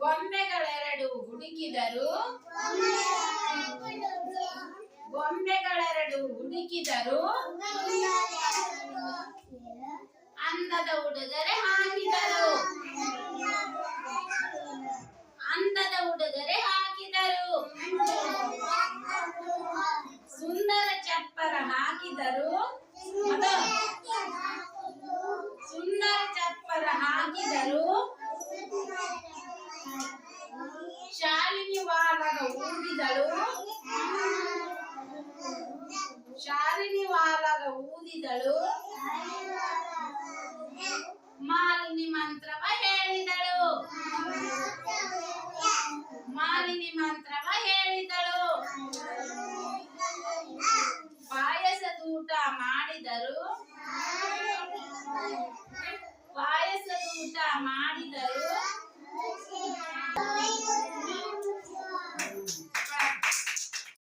ಬೊಂಬೆಗಳೆರಡು ಹುಡುಕಿದರು. ಬೊಂಬೆಗಳೆರಡು ಹುಡುಕಿದರು. ಅಂದದ ಹುಡುಗರೇ ಅದು ಸುಂದರ ಚಪ್ಪರ ಹಾಕಿದರು ಶಾಲಿನಿ ವಾರಗ ಊದಿದಳು. ಶಾಲಿನಿ ವಾರಗ ಊದಿದಳು. ಮಾಲಿನಿ ಮಂತ್ರವ ಹೇಳಿದಳು. ಮಾಲಿನಿ ಮಂತ್ರವ ಹೇಳಿದಳು. ಮಾಡಿದರು?